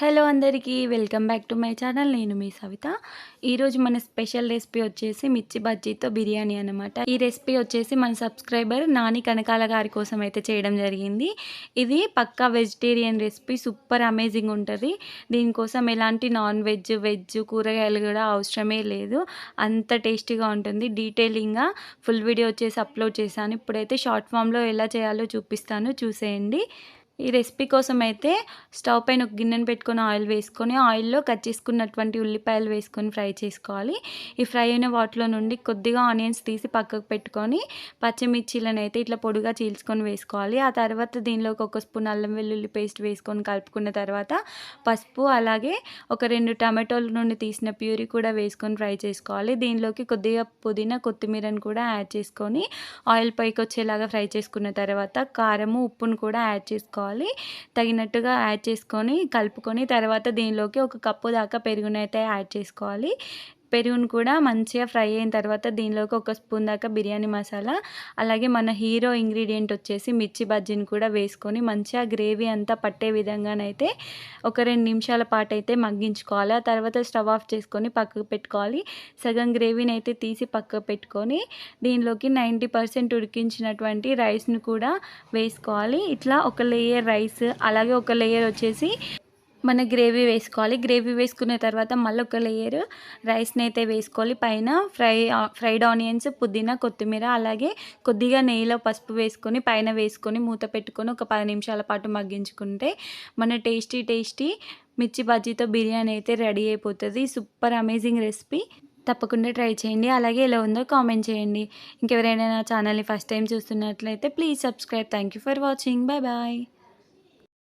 Hello అందరికీ welcome back to my channel. నేను మీ సవిత. ఈరోజు మన స్పెషల్ రెసిపీ వచ్చేసి మిర్చి బజ్జీతో బిర్యానీ అనమాట ఈ రెసిపీ వచ్చేసి మన సబ్స్క్రైబర్ నాని కనకాల గారి కోసం అయితే చేయడం జరిగింది. ఇది పక్కా వెజిటేరియన్ రెసిపీ సూపర్ అమేజింగ్ ఉంటుంది. దీనికోసం ఎలాంటి నాన్ వెజ్ వెజ్ కూరగాయలు కూడా అవసరమే లేదు. అంత టేస్టీగా ఉంటుంది. డీటెయిలింగ్గా ఫుల్ వీడియో వచ్చేసి అప్లోడ్ చేశాను. ఇప్పుడైతే షార్ట్ ఫామ్లో ఎలా చేయాలో చూపిస్తాను. చూసేయండి. ఈ రెసిపీ కోసం అయితే స్టవ్ పైన ఒక గిన్నెను పెట్టుకొని ఆయిల్ వేసుకొని ఆయిల్లో కట్ చేసుకున్నటువంటి ఉల్లిపాయలు వేసుకొని ఫ్రై చేసుకోవాలి. ఈ ఫ్రై అయిన వాటిలో నుండి కొద్దిగా ఆనియన్స్ తీసి పక్కకు పెట్టుకొని పచ్చిమిర్చీలను అయితే ఇట్లా పొడిగా చీల్చుకొని వేసుకోవాలి. ఆ తర్వాత దీనిలోకి ఒక స్పూన్ అల్లం వెల్లుల్లి పేస్ట్ వేసుకొని కలుపుకున్న తర్వాత పసుపు అలాగే ఒక రెండు టమాటోల నుండి తీసిన ప్యూరీ కూడా వేసుకొని ఫ్రై చేసుకోవాలి. దీనిలోకి కొద్దిగా పుదీనా కొత్తిమీరను కూడా యాడ్ చేసుకొని ఆయిల్ పైకి వచ్చేలాగా ఫ్రై చేసుకున్న తర్వాత కారము ఉప్పును కూడా యాడ్ చేసుకోవాలి. చేసుకోవాలి తగినట్టుగా యాడ్ చేసుకొని కలుపుకొని తర్వాత దీనిలోకి ఒక కప్పు దాకా పెరుగునైతే యాడ్ చేసుకోవాలి. పెరుగును కూడా మంచిగా ఫ్రై అయిన తర్వాత దీనిలోకి ఒక స్పూన్ దాకా బిర్యానీ మసాలా అలాగే మన హీరో ఇంగ్రీడియంట్ వచ్చేసి మిర్చి బజ్జీని కూడా వేసుకొని మంచిగా గ్రేవీ అంతా పట్టే విధంగానైతే ఒక రెండు నిమిషాల పాటు అయితే మగ్గించుకోవాలి. ఆ తర్వాత స్టవ్ ఆఫ్ చేసుకొని పక్కకు పెట్టుకోవాలి. సగం గ్రేవీని అయితే తీసి పక్కకు పెట్టుకొని దీనిలోకి నైంటీ పర్సెంట్ ఉడికించినటువంటి రైస్ను కూడా వేసుకోవాలి. ఇట్లా ఒక లేయర్ రైస్ అలాగే ఒక లేయర్ వచ్చేసి మన గ్రేవీ వేసుకోవాలి. గ్రేవీ వేసుకున్న తర్వాత మళ్ళీ ఒక లేయర్ రైస్ని అయితే వేసుకోవాలి. పైన ఫ్రై ఫ్రైడ్ ఆనియన్స్ పుదీనా కొత్తిమీర అలాగే కొద్దిగా నెయ్యిలో పసుపు వేసుకొని పైన వేసుకొని మూత పెట్టుకొని ఒక పది నిమిషాల పాటు మగ్గించుకుంటే మన టేస్టీ టేస్టీ మిర్చి బజ్జీతో బిర్యానీ అయితే రెడీ అయిపోతుంది. Super amazing recipe. తప్పకుండా ట్రై చేయండి. అలాగే ఎలా ఉందో కామెంట్ చేయండి. ఇంకెవరైనా నా ఛానల్ని ఫస్ట్ టైం చూస్తున్నట్లయితే please subscribe. Thank you for watching. Bye bye.